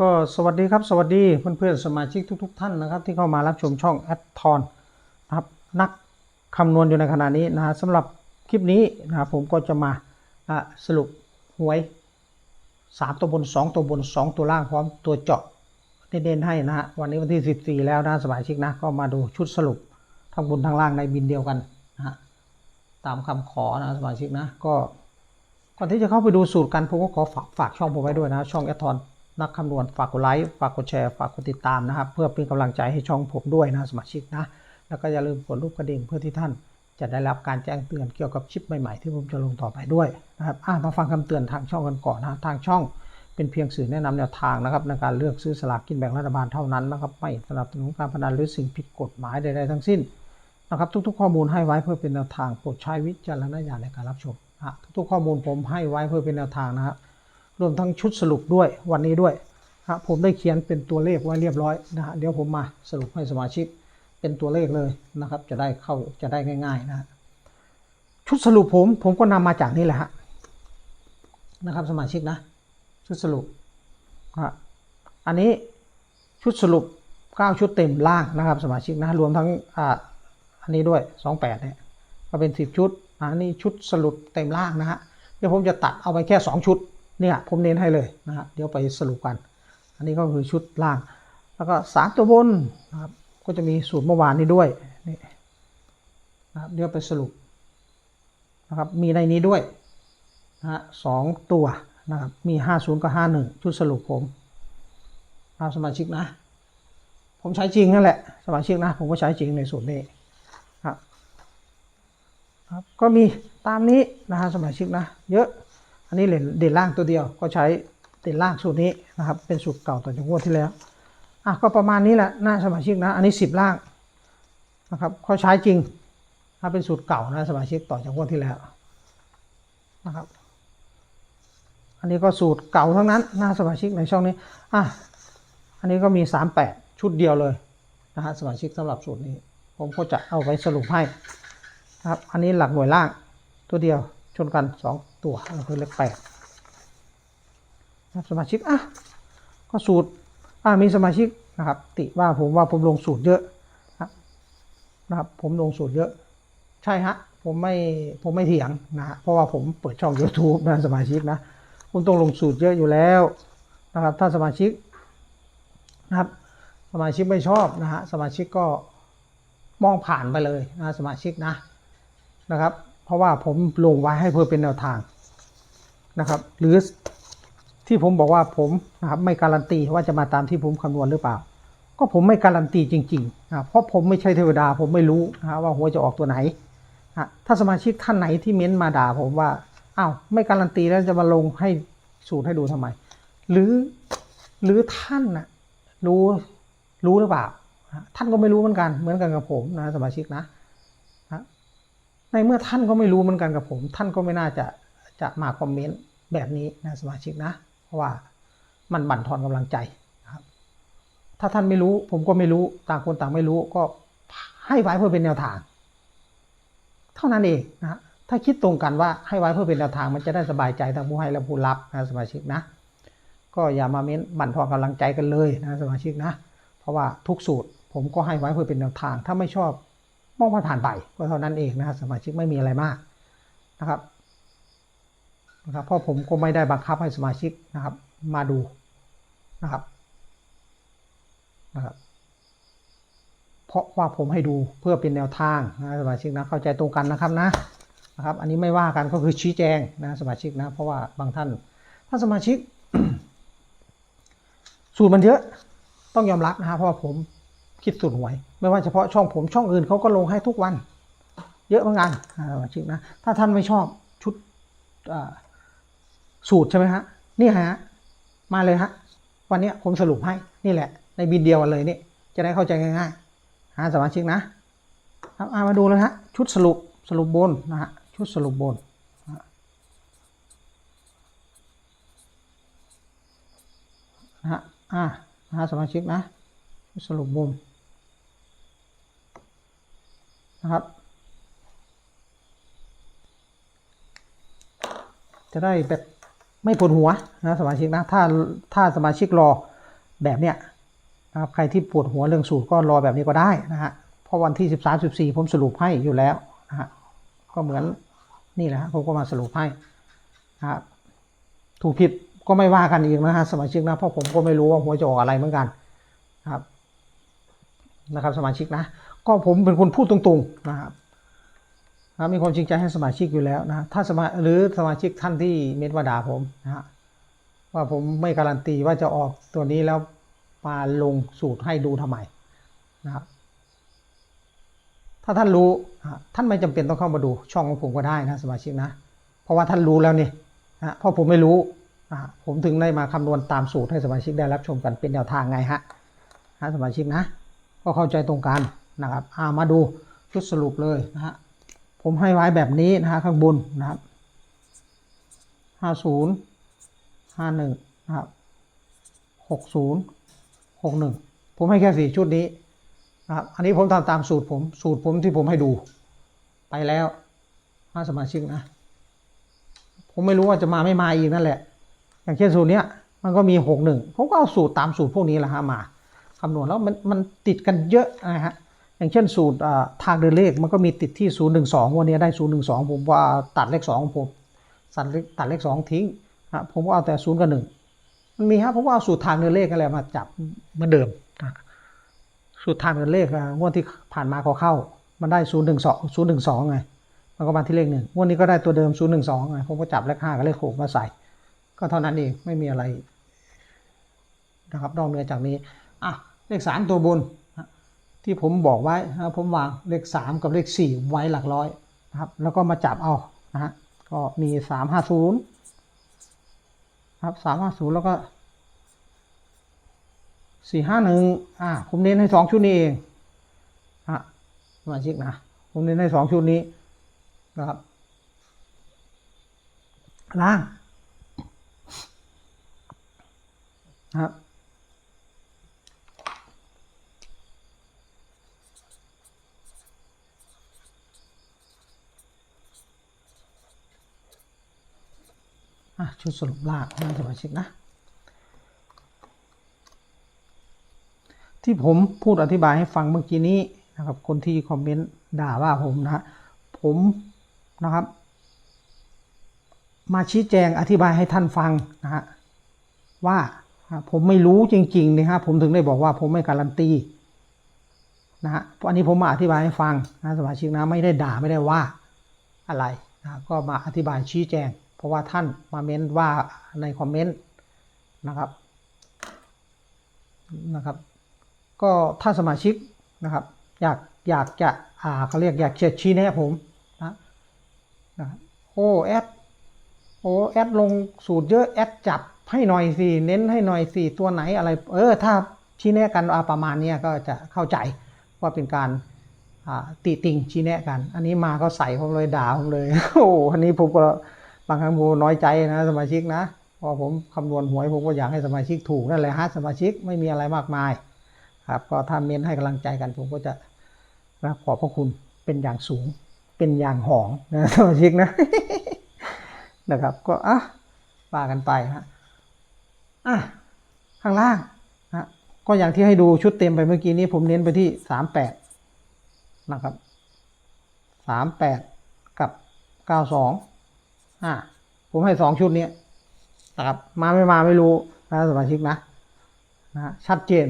ก็สวัสดีครับ สวัสดีเพื่อนๆสมาชิกทุก ๆ ท่านนะครับ ที่เข้ามารับชมช่องแอดทอนนะครับนักคำนวณอยู่ในขณะนี้นะสำหรับคลิปนี้นะครับผมก็จะมาะสรุปหวย 3 ตัวบน 2 ตัวบน 2 ตัวล่างพร้อมตัวเจาะเด่นๆให้นะฮะวันนี้วันที่ 14 แล้วนะสมาชิกนะก็มาดูชุดสรุปทั้งบนทั้งล่างในบินเดียวกันนะฮะตามคำขอนะสมาชิกนะก็ก่อนที่จะเข้าไปดูสูตรกันผมก็ขอฝากฝากช่องผมไว้ด้วยนะช่องแอดทอน นักคำนวณฝากกดไลค์ฝากกดแชร์ฝากกดติดตามนะครับ เพื่อเป็นกำลังใจให้ช่องผมด้วยนะสมาชิกนะ แล้วก็อย่าลืมกดรูปกระดิ่งเพื่อที่ท่านจะได้รับการแจ้งเตือนเกี่ยวกับชิปใหม่ๆที่ผมจะลงต่อไปด้วยนะครับอะมาฟังคำเตือนทางช่องกันก่อนนะทางช่องเป็นเพียงสื่อแนะนำแนวทางนะครับในการเลือกซื้อสลากกินแบ่งรัฐบาลเท่านั้นนะครับไม่สนับสนุนการพนันหรือสิ่งผิดกฎหมายใดๆทั้งสิ้นนะครับทุกๆ ข้อมูลให้ไว้เพื่อเป็นแนวทางโปรดใช้วิจารณญาณในการรับชมนะทุกๆข้อมูลผมให้ไว้เพื่อเป็นแนวทางนะครับ รวมทั้งชุดสรุปด้วยวันนี้ด้วยนะผมได้เขียนเป็นตัวเลขไว้เรียบร้อยนะฮะเดี๋ยวผมมาสรุปให้สมาชิกเป็นตัวเลขเลยนะครับ จะได้เข้าจะได้ง่าย ๆนะฮะชุดสรุปผมผมก็นำมาจากนี่แหละฮะนะครับสมาชิกนะชุดสรุปฮะอันนี้ชุดสรุป 9 ชุดเต็มล่างนะครับ สมาชิกนะรวมทั้งอ่าอันนี้ด้วย 28เนี่ยก็เป็น 10 ชุดอันนี้ชุดสรุปเต็มล่างนะฮะเดี๋ยวผมจะตัดเอาไปแค่ 2 ชุด เนี่ยผมเน้นให้เลยนะฮะเดี๋ยวไปสรุปกัน อันนี้ก็คือชุดล่าง แล้วก็สามตัวบนนะครับก็จะมีสูตรเมื่อวานนี้ด้วยนี่นะครับเดี๋ยวไปสรุปนะครับมีในนี้ด้วยนะฮะสองตัวนะครับมี50กับ51ชุดสรุปผมเอาสมาชิกนะ ผมใช้จริงนั่นแหละสมาชิกนะ ผมก็ใช้จริงในสูตรนี้ครับครับก็มีตามนี้นะฮะสมาชิกนะ เยอะ นนี้เด่นเด่นล่างตัวเดียวก็ใช้เด่นล่างสูตรนี้นะครับ เป็นสูตรเก่าต่อจากงวดที่แล้วอะก็ประมาณนี้แหละหน้าสมาชิกนะ อันนี้สิบล่างนะครับเขาใช้จริง ถ้าเป็นสูตรเก่านะสมาชิกต่อจากงวดที่แล้วนะครับ อันนี้ก็สูตรเก่าทั้งนั้นหน้าสมาชิกในช่องนี้อะอันนี้ก็มี 38 ชุดเดียวเลยนะฮะสมาชิกสำหรับสูตรนี้ ผมก็จะเอาไว้สรุปให้นะครับ อันนี้หลักหน่วยล่างตัวเดียวชนกัน 2 ตัวก็คือเลขแปดนะครับสมาชิกอะก็สูตรอะมีสมาชิกนะครับ ติว่าผมว่าผมลงสูตรเยอะนะครับ ผมลงสูตรเยอะ ใช่ฮะ ผมไม่ผมไม่เถียงนะฮะเพราะว่าผมเปิดช่อง YouTube นะสมาชิกนะผมต้องลงสูตรเยอะอยู่แล้วนะครับ ถ้าสมาชิกนะครับ สมาชิกไม่ชอบนะฮะสมาชิกก็มองผ่านไปเลยนะสมาชิกนะนะครับ เพราะว่าผมลงไว้ให้เพื่อเป็นแนวทาง นะครับ หรือที่ผมบอกว่าผมนะครับไม่การันตีว่าจะมาตามที่ผมคำนวณหรือเปล่า ก็ผมไม่การันตีจริงๆนะเพราะผมไม่ใช่เทวดาผมไม่รู้นะว่าหัวจะออกตัวไหนนะถ้าสมาชิกท่านไหนที่เม้นต์มาด่าผมว่าอ้าวไม่การันตีแล้วจะมาลงให้สูตรให้ดูทำไม หรือหรือท่านน่ะรู้รู้หรือเปล่า ท่านก็ไม่รู้เหมือนกันเหมือนกันกับผมนะสมาชิกนะฮะในเมื่อท่านก็ไม่รู้เหมือนกันกับผม ท่านก็ไม่น่าจะ จะมาคอมเมนต์แบบนี้นะสมาชิกนะ เพราะว่ามันบั่นทอนกำลังใจนะครับ ถ้าท่านไม่รู้ผมก็ไม่รู้ต่างคนต่างไม่รู้ก็ให้ไว้เพื่อเป็นแนวทาง เท่านั้นเองนะถ้าคิดตรงกันว่าให้ไว้เพื่อเป็นแนวทางมันจะได้สบายใจทั้งผู้ให้และผู้รับนะสมาชิกนะ ก็อย่ามาเม้นบั่นทอนกำลังใจกันเลยนะสมาชิกนะ เพราะว่าทุกสูตรผมก็ให้ไว้เพื่อเป็นแนวทาง ถ้าไม่ชอบมองผ่านไปก็เท่านั้นเองนะสมาชิกไม่มีอะไรมากนะครับ นะครับเพราะผมก็ไม่ได้บังคับให้สมาชิกนะครับ มาดูนะครับนะครับ เพราะว่าผมให้ดูเพื่อเป็นแนวทางนะสมาชิกนะเข้าใจตรงกันนะครับนะนะครับ อันนี้ไม่ว่ากันก็คือชี้แจงนะสมาชิกนะเพราะว่าบางท่าน ถ้าสมาชิก สูตรมันเยอะต้องยอมรับนะฮะเพราะว่าผมคิดสูตรหวย ไม่ว่าเฉพาะช่องผมช่องอื่นเขาก็ลงให้ทุกวัน เยอะเหมือนกันสมาชิกนะถ้าท่านไม่ชอบชุดอ่า สูตรใช่ไหมฮะ นี่ฮะ มาเลยฮะ วันนี้ผมสรุปให้ นี่แหละ ในบินเดียวกันเลยนี่ จะได้เข้าใจง่ายๆฮะสมาชิกนะครับมาดูเลยฮะ ชุดสรุปสรุปบนนะฮะ ชุดสรุปบนนะฮะ อ่านะฮะสมาชิกนะสรุปมุมนะครับ จะได้แบบ ไม่ปวดหัวนะสมาชิกนะถ้าถ้าสมาชิกรอแบบเนี้ยนะครับใครที่ปวดหัวเรื่องสูตรก็รอแบบนี้ก็ได้นะฮะเพราะวันที่สิบสามสิบสี่ผมสรุปให้อยู่แล้วนะฮะก็เหมือนนี่แหละฮะผมก็มาสรุปให้นะครับถูกผิดก็ไม่ว่ากันอีกนะฮะสมาชิกนะเพราะผมก็ไม่รู้ว่าหัวจะออกอะไรเหมือนกันนะครับนะครับสมาชิกนะ ก็ผมเป็นคนพูดตรงๆนะครับ นะมีความจริงใจให้สมาชิกอยู่แล้วนะถ้าสมาหรือสมาชิกท่านที่เม็ดว่าด่าผมนะฮะว่าผมไม่การันตีว่าจะออกตัวนี้แล้วมาลงสูตรให้ดูทำไมนะครับถ้าท่านรู้ท่านไม่จำเป็นต้องเข้ามาดูช่องของผมก็ได้นะสมาชิกนะ เพราะว่าท่านรู้แล้วนี่นะเพราะผมไม่รู้ผมถึงได้มาคำนวณตามสูตรให้สมาชิกได้รับชมกันเป็นแนวทางไงฮะนะสมาชิกนะ ก็เข้าใจตรงกันนะครับอ่ามาดูชุดสรุปเลยนะฮะ ผมให้ไว้แบบนี้นะฮะข้างบนนะครับห้าศูนย์ห้าหนึ่งนะครับหกศูนย์หกหนึ่งผมให้แค่สี่ชุดนี้นะครับอันนี้ผมทำตามสูตรผมสูตรผมที่ผมให้ดูไปแล้วห้าสมาชิกนะ ผมไม่รู้ว่าจะมาไม่มาอีกนั่นแหละ อย่างเช่นสูตรเนี้ยมันก็มีหกหนึ่งผมก็เอาสูตรตามสูตรพวกนี้แหละฮะมาคำนวณแล้วมันมันติดกันเยอะนะฮะ อย่างเช่นสูตรทางเดินเลขมันก็มีติดที่ 0 1 2 วันนี้ได้ 0 1 2 ผมว่าตัดเลข2ของผมตัดเลขตัดเลข2ทิ้งนะผมก็เอาแต่ 0 กับ 1 มันมีครับผมว่าเอาสูตรทางเดินเลขอะไรมาจับเหมือนเดิมนะสูตรทางเดินเลขงวดที่ผ่านมาก็เข้า มันได้ 0 1 2 0 1 2 ไง มันก็มาที่เลขหนึ่งงวดนี้ก็ได้ตัวเดิม 0 1 2 ไง ผมก็จับเลข5กับเลข6มาใส่ ก็เท่านั้นเองไม่มีอะไรนะครับนอกเหนือจากนี้อะเลขสามตัวบน ที่ผมบอกไว้นะผมวางเลขสามกับเลขสี่ไว้หลักร้อยนะครับ แล้วก็มาจับเอานะฮะก็มีสามห้าศูนย์ครับสามห้าศูนย์แล้วก็สี่ห้าหนึ่งอ่าผมเน้นให้สองชุดนี้เองฮะสมาชิกนะ ผมเน้นให้สองชุดนี้นะครับล่างนะครับ ชุดสรุปล่างนะสมาชิกนะ ที่ผมพูดอธิบายให้ฟังเมื่อกี้นี้นะครับ คนที่คอมเมนต์ด่าว่าผมนะผมนะครับ มาชี้แจงอธิบายให้ท่านฟังนะฮะว่าผมไม่รู้จริงๆนะฮะผมถึงได้บอกว่าผมไม่การันตีนะฮะเพราะอันนี้ผมมาอธิบายให้ฟังนะสมาชิกนะไม่ได้ด่าไม่ได้ว่าอะไรนะก็มาอธิบายชี้แจง เพราะว่าท่านมาเม้นว่าในคอมเมนต์นะครับนะครับ ก็ถ้าสมาชิกนะครับ อยากอยากจะอ่าเขาเรียกอยากจะชี้แนะผมนะนะโอ้แอดโอ้แอดลงสูตรเยอะแอดจับให้หน่อยสิเน้นให้หน่อยสิตัวไหนอะไร เออ ถ้าชี้แนะกันประมาณนี้ก็จะเข้าใจว่าเป็นการติติงชี้แนะกัน อันนี้มาก็ใส่ผมเลยด่าผมเลย โอ้อันนี้ผมก็ บางครั้งผมน้อยใจนะสมาชิกนะเพอผมคำนวณหวยผมก็อยากให้สมาชิกถูกนั่นแหละฮะสมาชิกไม่มีอะไรมากมายครับก็ถ้าเม้นให้กำลังใจกันผมก็จะนะขอบพระคุณเป็นอย่างสูงเป็นอย่างหองนะสมาชิกนะนะครับ ก็อะว่ากันไปฮะอะข้างล่างนะก็อย่างที่ให้ดูชุดเต็มไปเมื่อกี้นี้ผมเน้นไปที่สามแปดนะครับสามแปดกับเก้าสอง อะผมให้สองชุดนี้นะครับ มาไม่มาไม่รู้นะสมาชิกนะนะชัดเจน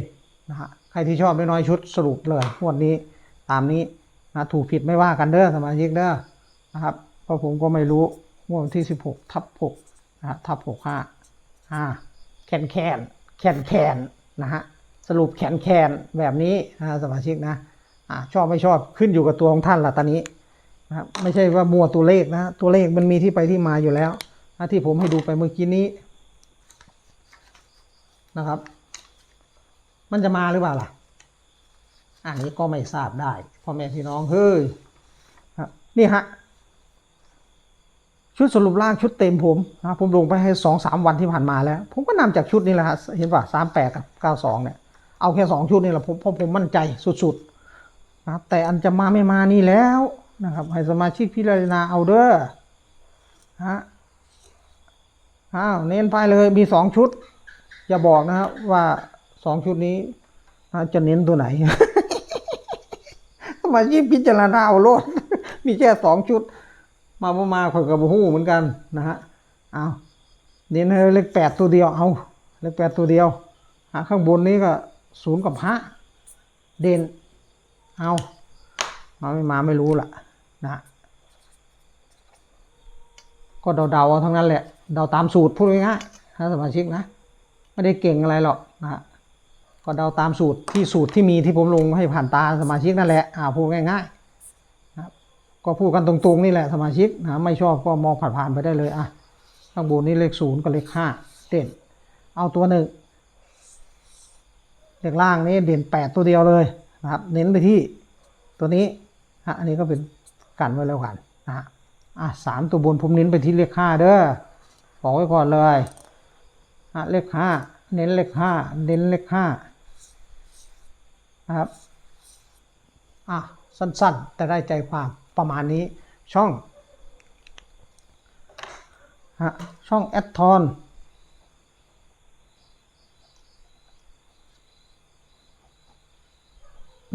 นะฮะใครที่ชอบไม่น้อยชุดสรุปเลยงวดนี้ตามนี้นะถูกผิดไม่ว่ากันเด้อสมาชิกเด้อนะครับเพราะผมก็ไม่รู้งวดวันที่16ทับ6นะฮะทับ6 5อ่าแคนแคนแคนแคนนะฮะสรุปแคนแคนแบบนี้นะสมาชิกนะอ่าชอบไม่ชอบขึ้นอยู่กับตัวของท่านละตอนนี้ นะครับไม่ใช่ว่ามัวตัวเลขนะตัวเลขมันมีที่ไปที่มาอยู่แล้วนะที่ผมให้ดูไปเมื่อกี้นี้นะครับ มันจะมาหรือเปล่าล่ะ อันนี้ก็ไม่ทราบได้พ่อแม่พี่น้องเฮ้ยนี่ฮะชุดสรุปร่างชุดเต็มผมนะผมลงไปให้สองสามวันที่ผ่านมาแล้ว ผมก็นำจากชุดนี้แหละฮะเห็นป่ะสามแปดกับเก้าสองเนี่ยเอาแค่สองชุดนี่แหละผมเพราะผมมั่นใจสุดๆนะแต่อันจะมาไม่มานี่แล้ว นะครับให้สมาชิกพิจารณาเอาเด้อฮะอ้าวเน้นไปเลยมีสองชุด อย่าบอกนะครับว่าสองชุดนี้จะเน้นตัวไหนสมาชิกพิจารณาเอาโลดมีแค่สองชุด มาประมาข่อยกับหูเหมือนกันนะฮะเอาเน้นให้เลขแปดตัวเดียวเอาเลขแปดตัวเดียวอะข้างบนนี้ก็ศูนย์กับห้าเด่นเอามาไม่มาไม่รู้ล่ะ นะก็เดาๆเอาทั้งนั้นแหละ เดาตามสูตรพูดง่ายๆนะสมาชิกนะ ไม่ได้เก่งอะไรหรอกนะฮะก็เดาตามสูตรที่สูตรที่มีที่ผมลงให้ผ่านตาสมาชิกนั่นแหละอ่าพูดง่ายๆนะครับก็พูดกันตรงๆนี่แหละสมาชิกนะไม่ชอบก็มองผ่านๆไปได้เลยอะข้างบนนี่เลขศูนย์กับเลขห้าเด่น เอาตัวหนึ่งเลขล่างนี่เด่นแปดตัวเดียวเลยนะครับ เน้นไปที่ตัวนี้ฮะอันนี้ก็เป็น กันไว้แล้วกันนะฮะอะสามตัวบนผมเน้นไปที่เลขห้าเด้อบอกไว้ก่อนเลยอะเลขห้าเน้นเลขห้าเน้นเลขห้านะครับอะสั้นๆ แต่ได้ใจความประมาณนี้ช่องฮะช่องแอดทอน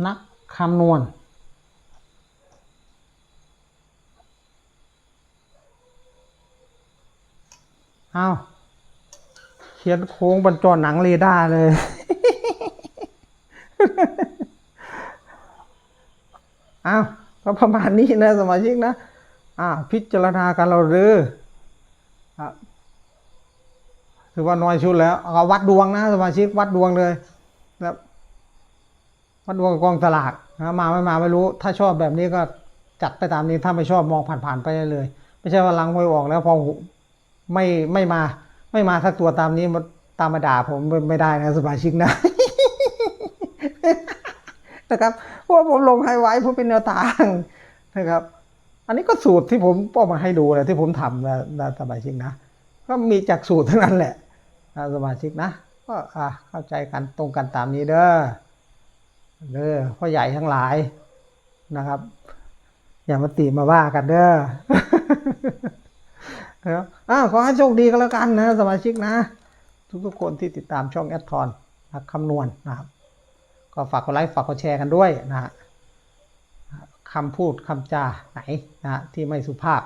นักคำนวณ เอาเขียนโค้งบรรจรหนังเรดาร์เลย อ้าวก็ประมาณนี้นะสมาชิกนะ อ่า พิจารณากันเราเด้อถือว่าน้อยชุดแล้วเอาวัดดวงนะสมาชิกวัดดวงเลยแล้ววัดดวงกับกองสลากนะมาไม่มาไม่รู้ ถ้าชอบแบบนี้ก็จัดไปตามนี้ถ้าไม่ชอบมองผ่านๆไปเลย ไม่ใช่ว่าลังหวยออกแล้วพอ ไม่ไม่มา ไม่มาสักตัวตามนี้มาตามมาด่าผมไม่ได้นะสมาชิกนะนะครับเพราะผมลงให้ไว้เพื่อเป็นแนวทางนะครับ อันนี้ก็สูตรที่ผมเอมาให้ดูเลยที่ผมทำนะนะสมาชิกนะ ก็มีจากสูตรเทั้งนั้นแหละนะสมาชิกนะก็อะเข้าใจกันตรงกันตามนี้เด้อเด้อพ่อใหญ่ทั้งหลายนะครับ อย่ามาติมาว่ากันเด้อ นะครับอ้าวขอให้โชคดีก็แล้วกันนะสมาชิกนะ ทุกๆคนที่ติดตามช่องแอดทอนนักคำนวณนะครับ ก็ฝากกดไลค์ฝากกดแชร์กันด้วยนะฮะคำพูดคำจาไหนนะที่ไม่สุภาพ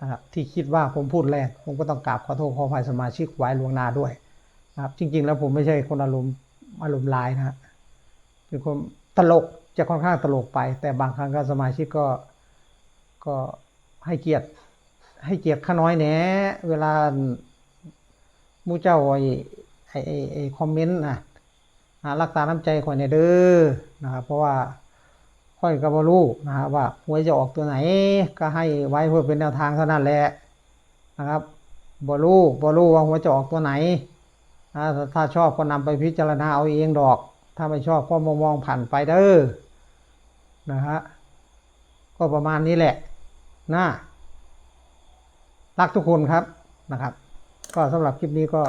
นะครับที่คิดว่าผมพูดแรงผมก็ต้องกราบขอโทษขออภัยสมาชิกไว้ลวงหน้าด้วยนะครับ จริง ๆ แล้วผมไม่ใช่คนอารมณ์อารมณ์ร้ายนะฮะเป็นคนตลกจะค่อนข้างตลกไป แต่บางครั้งก็สมาชิกก็ก็ให้เกียรติ ให้เกียรติข้าน้อยแหนเวลามูเจ้าไอ้ไอ้ไอ้คอมเมนต์นะรักษาน้ำใจข่อยในอยเด้อนะครับ เพราะว่าค่อยกับบรู้นะฮะว่าหวยจะออกตัวไหน ก็ให้ไว้เพื่อเป็นแนวทางเท่านั้นแหละนะครับบรู้บรู้ว่าหวยจะออกตัวไหนถ้าชอบก็นำไปพิจารณาเอาเองดอก ถ้าไม่ชอบก็มองมองผ่านไปเด้อนะฮะก็ประมาณนี้แหละนะ รักทุกคนครับนะครับ ก็สำหรับคลิปนี้ก็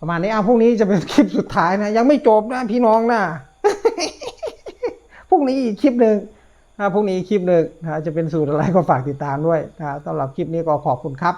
ประมาณนี้อะพรุ่งนี้จะเป็นคลิปสุดท้ายนะ ยังไม่จบนะพี่น้องนะพรุ่งนี้อีกคลิปหนึ่งนะพรุ่งนี้อีกคลิปหนึ่งนะจะเป็นสูตรอะไรก็ฝากติดตามด้วยนะสำหรับคลิปนี้ก็ขอบคุณครับ